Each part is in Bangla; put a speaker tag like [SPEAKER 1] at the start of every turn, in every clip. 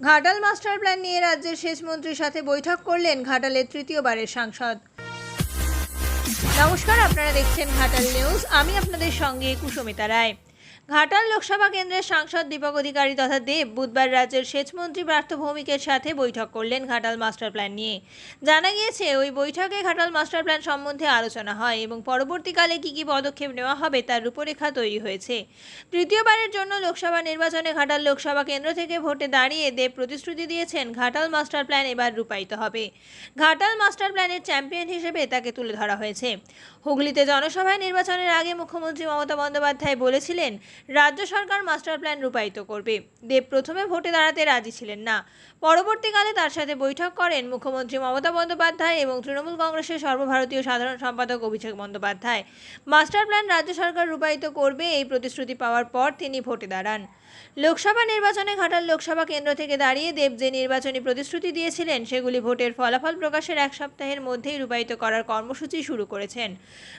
[SPEAKER 1] ঘাটাল মাস্টার প্ল্যান নিয়ে রাজ্যের সেচ মন্ত্রীর সাথে বৈঠক করলেন ঘাটালের তৃতীয়বারের সাংসদ। নমস্কার, আপনারা দেখছেন ঘাটাল নিউজ। আমি আপনাদের সঙ্গে কুসুমিতা রায়। ঘাটাল লোকসভা কেন্দ্রের সাংসদ দীপক অধিকারী তথা দেব বুধবার রাজ্যের সেচমন্ত্রী পার্থ ভৌমিকের সাথে বৈঠক করলেন ঘাটাল মাস্টার প্ল্যান নিয়ে। জানা গিয়েছে, ওই বৈঠকে ঘাটাল মাস্টার প্ল্যান সম্বন্ধে আলোচনা হয় এবং পরবর্তীকালে কী কী পদক্ষেপ নেওয়া হবে তার রূপরেখা তৈরি হয়েছে। তৃতীয়বারের জন্য লোকসভা নির্বাচনে ঘাটাল লোকসভা কেন্দ্র থেকে ভোটে দাঁড়িয়ে দেব প্রতিশ্রুতি দিয়েছেন, ঘাটাল মাস্টার প্ল্যান এবার রূপায়িত হবে। ঘাটাল মাস্টার প্ল্যানের চ্যাম্পিয়ন হিসেবে তাকে তুলে ধরা হয়েছে। হুগলিতে জনসভায় নির্বাচনের আগে মুখ্যমন্ত্রী মমতা বন্দ্যোপাধ্যায় বলেছিলেন রাজ্য সরকার মাস্টার প্ল্যান রূপায়িত করবে। দেব প্রথমে ভোটে দাঁড়াতে রাজি ছিলেন না। পরবর্তীকালে তার সাথে বৈঠক করেন মুখ্যমন্ত্রী মমতা বন্দ্যোপাধ্যায় এবং তৃণমূল কংগ্রেসের সর্বভারতীয় সাধারণ সম্পাদক অভিষেক বন্দ্যোপাধ্যায়। মাস্টার প্ল্যান রাজ্য সরকার রূপায়িত করবে এই প্রতিশ্রুতি পাওয়ার পর তিনি ভোটে দাঁড়ান। লোকসভা নির্বাচনে ঘাটাল লোকসভা কেন্দ্র থেকে দাঁড়িয়ে দেব যে নির্বাচনী প্রতিশ্রুতি দিয়েছিলেন, সেগুলি ভোটের ফলাফল প্রকাশের এক সপ্তাহের মধ্যেই রূপায়িত করার কর্মসূচি শুরু করেছেন।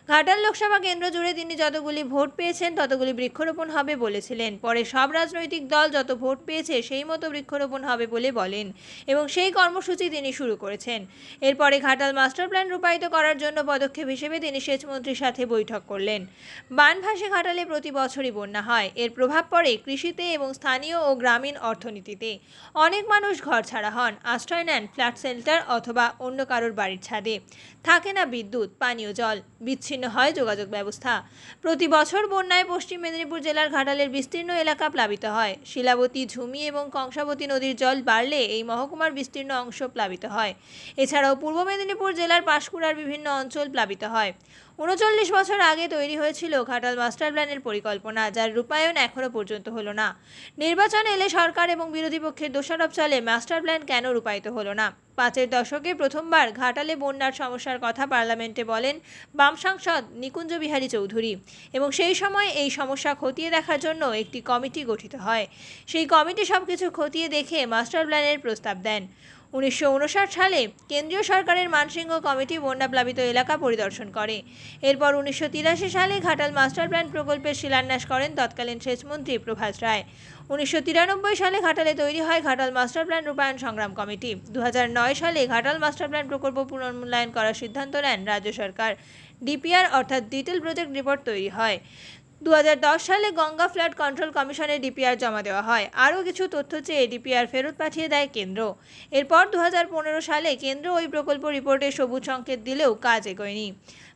[SPEAKER 1] ঘাটাল লোকসভা কেন্দ্র জুড়ে তিনি যতগুলি ভোট পেয়েছেন, ততগুলি বৃক্ষরোপণ হবে বলেছিলেন। পরে সব রাজনৈতিক দল যত ভোট পেয়েছে সেই মতো বৃক্ষরোপণ হবে বলে বলেন এবং সেই কর্মসূচি তিনি শুরু করেছেন। এরপরে ঘাটাল মাস্টার প্ল্যান রূপায়িত করার জন্য পদক্ষেপ হিসেবে তিনি সেচমন্ত্রীর সাথে বৈঠক করলেন। বানভাসে ঘাটালে প্রতি বছরই বন্যা হয়। এর প্রভাব পড়ে কৃষিতে এবং স্থানীয় ও গ্রামীণ অর্থনীতিতে। অনেক মানুষ ঘর ছাড়া হন, আশ্রয় নেন ফ্ল্যাট সেল্টার অথবা অন্য কারোর বাড়ির ছাদে। থাকে না বিদ্যুৎ, পানীয় জল, বিচ্ছিন্ন হয় যোগাযোগ ব্যবস্থা। প্রতি বছর বন্যায় পশ্চিম মেদিনীপুর জেলার ঘাটালের বিস্তীর্ণ এলাকা প্লাবিত হয়। শিলাবতী, ঝুমি এবং কংসাবতী নদীর জল বাড়লে এই মহকুমার বিস্তীর্ণ অংশ প্লাবিত হয়। এছাড়াও পূর্ব মেদিনীপুর জেলার পাঁশকুড়ার বিভিন্ন অঞ্চল প্লাবিত হয়। উনচল্লিশ বছর আগে তৈরি হয়েছিল ঘাটাল মাস্টার প্ল্যানের পরিকল্পনা, যার রূপায়ণ এখনও পর্যন্ত হলো না। নির্বাচন এলে সরকার এবং বিরোধী পক্ষের দোষারোপ চলে, মাস্টার প্ল্যান কেন রূপায়িত হলো না? পাঁচের দশকে প্রথমবার ঘাটালে বন্যার সমস্যার কথা পার্লামেন্টে বলেন বাম সাংসদ নিকুঞ্জ বিহারী চৌধুরী এবং সেই সময় এই সমস্যা খতিয়ে দেখার জন্য একটি কমিটি গঠিত হয়। সেই কমিটি সবকিছু খতিয়ে দেখে মাস্টার প্ল্যানের প্রস্তাব দেন। উনিশশো উনষাট সালে কেন্দ্রীয় সরকারের মানসিংহ কমিটি বন্যাপ্লাবিত এলাকা পরিদর্শন করে। এরপর উনিশশো তিরাশি সালে ঘাটাল মাস্টার প্ল্যান প্রকল্পের শিলান্যাস করেন তৎকালীন সেচমন্ত্রী প্রভাস রায়। উনিশশো তিরানব্বই সালে ঘাটালে তৈরি হয় ঘাটাল মাস্টার প্ল্যান রূপায়ণ সংগ্রাম কমিটি। দু হাজার নয় সালে ঘাটাল মাস্টার প্ল্যান প্রকল্প পুনর্মূল্যায়ন করার সিদ্ধান্ত নেন রাজ্য সরকার। ডিপিআর অর্থাৎ ডিটেল প্রজেক্ট রিপোর্ট তৈরি হয়। দু হাজার দশ সালে গঙ্গা ফ্লাড কন্ট্রোল কমিশনে ডিপিআর জমা দেওয়া হয়। আরও কিছু তথ্য চেয়ে ডিপিআর ফেরত পাঠিয়ে দেয় কেন্দ্র। এরপর দু হাজার পনেরো সালে কেন্দ্র ওই প্রকল্প রিপোর্টে সবুজ সংকেত দিলেও কাজ এগোয়নি।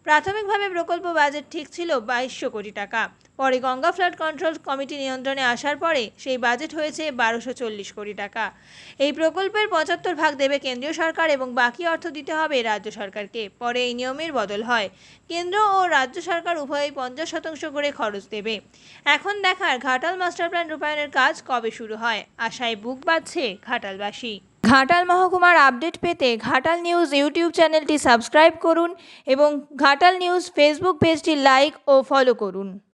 [SPEAKER 1] প্রাথমিকভাবে প্রকল্প বাজেট ঠিক ছিল বাইশশো কোটি টাকা। পরে গঙ্গা ফ্লাড কন্ট্রোল কমিটি নিয়ন্ত্রণে আসার পরে সেই বাজেট হয়েছে বারোশো চল্লিশ কোটি টাকা। এই প্রকল্পের পঁচাত্তর ভাগ দেবে কেন্দ্রীয় সরকার এবং বাকি অর্থ দিতে হবে রাজ্য সরকারকে। পরে এই নিয়মের বদল হয়। কেন্দ্র ও রাজ্য সরকার উভয়ই পঞ্চাশ শতাংশ করে খরচ দেবে। এখন দেখার ঘাটাল মাস্টার প্ল্যান রূপায়ণের কাজ কবে শুরু হয়? আশায় বুক বাঁধছে ঘাটালবাসী। ঘাটাল মহকুমার আপডেট পেতে ঘাটাল নিউজ ইউটিউব চ্যানেলটি সাবস্ক্রাইব করুন এবং ঘাটাল নিউজ ফেসবুক পেজটি লাইক ও ফলো করুন।